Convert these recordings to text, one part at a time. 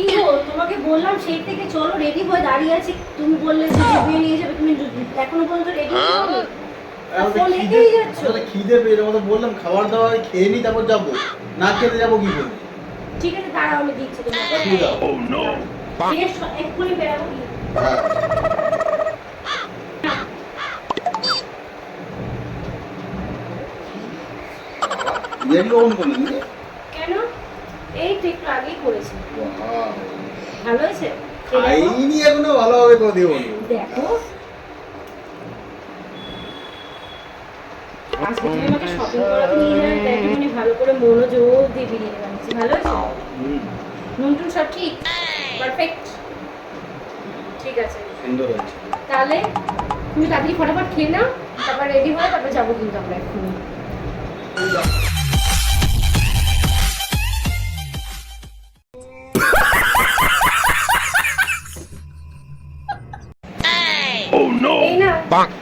কি গো? তোমাকে বললাম সেই থেকে চলো রেডি হয়ে দাঁড়িয়ে আছি। তুমি বললে যে জিবিয়ে নিয়ে যাবে তুমি এখনও পর্যন্ত রেডি আমাকে ফোন খিদে বললাম খাবার দাবার খেয়ে নি তারপর যাব। না খেতে যাব কি করে? ঠিক আছে দাঁড়াও আমি দিচ্ছি তোমাকে। দিয়ে দাও। এক্ষুনি বেরাবো। কি? হ্যাঁ। এগুলো অন করলেন না? কেন এই তো একটু আগেই করেছি। ভালো হয়েছে? খাইনি এখনও ভালোভাবে করে দেবো দেখো। আজকে তুমি আমাকে শপিং করাতে নিয়ে যাবে তাই একটুখানি ভালো করে মনোযোগ দিয়ে বিরিয়ানি বানিয়েছি ভালো সব ঠিক? পারফেক্ট ঠিক আছে। সুন্দর হয়েছে। তাহলে তুমি তাড়াতাড়ি ফটাফট খেয়ে নাও তারপর রেডি হয়ে তারপর যাব কিন্তু আমরা এক্ষুনি।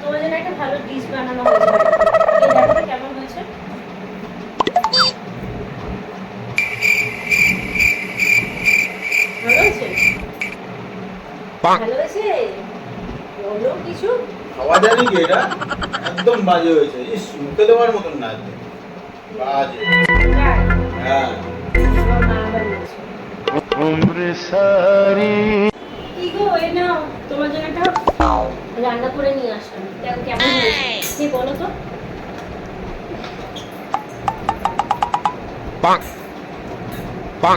তোমার জন্য একটা ভালো ডিশ বানানো হয়েছে। দেখো তো কেমন হয়েছে। ভালো হয়েছে? ভালো হয়েছে? বলো কিছু। খাওয়া কি এটা? একদম বাজে হয়েছে। ইস মুখে দেওয়ার মতন না বাজে। হ্যাঁ। মা বানিয়েছে কি গো তোমার জন্য একটা রান্না করে নিয়ে আসলাম। দেখো কেমন হয়েছে কে বলো তো।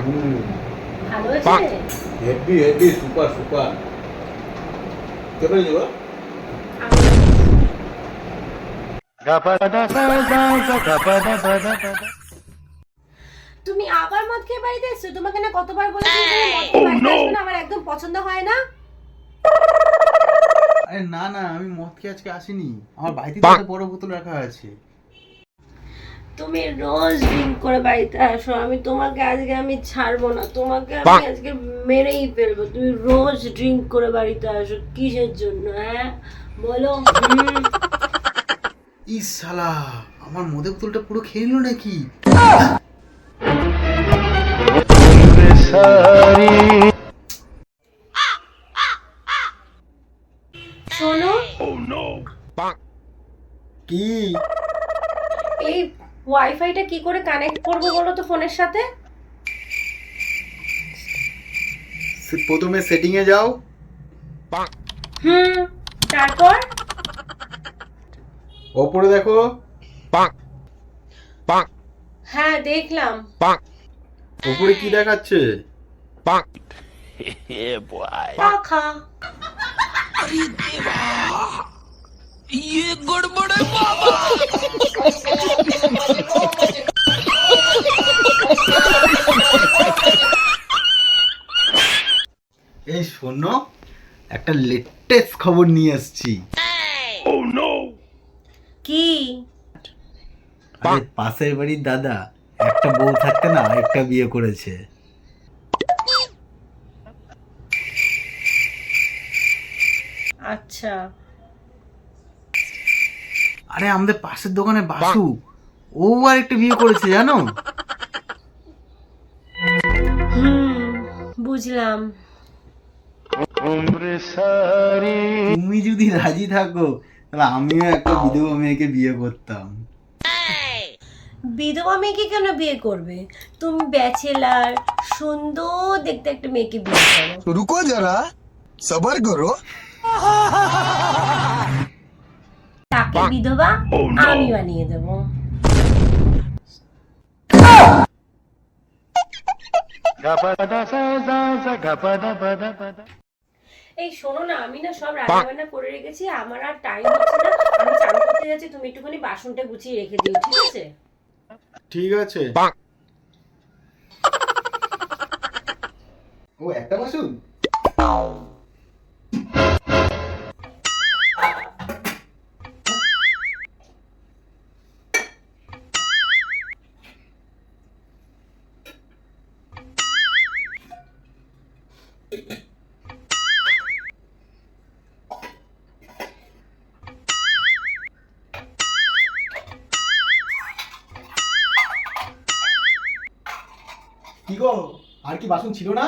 হুম। ভালো হয়েছে? Heavy heavy super super. কে বলেছে গো? তুমি আবার মদ খেয়ে বাড়িতে এসছো? তোমাকে না কতবার বলেছি তুমি মদ খেয়ে বাড়িতে আসবে না? আমার একদম পছন্দ হয় না। আরে না না আমি মদ খেয়ে আজকে আসিনি। আমার বাড়িতে একটা বড় বোতল রাখা আছে। তুমি রোজ ড্রিঙ্ক করে বাড়িতে আসো। আমি তোমাকে আজকে আমি ছাড়বো না। তোমাকে আমি আজকে মেরেই ফেলব। তুমি রোজ ড্রিঙ্ক করে বাড়িতে আসো কিসের জন্য হ্যাঁ? বলো। ইস শালা আমার মদের বোতলটা পুরো খেয়ে নিল নাকি? শোনো। কি? এই ওয়াইফাইটা কি করে কানেক্ট করব বলো তো ফোনের সাথে? সে- প্রথমে সেটিং এ যাও। হুম তারপর? ওপরে দেখো। হ্যাঁ দেখলাম। ওপরে কি দেখাচ্ছে? পাখা। এই শোনো একটা লেটেস্ট খবর নিয়ে এসেছি কি? আরে পাশের বাড়ির দাদা একটা বউ থাকতে না একটা বিয়ে করেছে। আচ্ছা। আরে আমাদের পাশের দোকানে বাসু ও আর একটা বিয়ে করেছে জানো? হুম বুঝলাম। তুমি যদি রাজি থাকো তাহলে আমিও একটা বিধবা মেয়েকে বিয়ে করতাম। বিধবা মেয়েকে কেন বিয়ে করবে? তুমি ব্যাচেলার সুন্দর দেখতে একটা মেয়েকে বিয়ে করো। রুকো যারা সবার করো। তাকে বিধবা oh, আমি বানিয়ে দেব। এই শোনো না আমি না সব রান্নাবান্না করে রেখেছি আমার আর টাইম হচ্ছে না। আমি চান করতে যাচ্ছি তুমি একটুখানি বাসনটা গুছিয়ে রেখে দিও ঠিক আছে? ঠিক আছে। ও একটা বাসুন কি গো আর কি বাসন ছিল না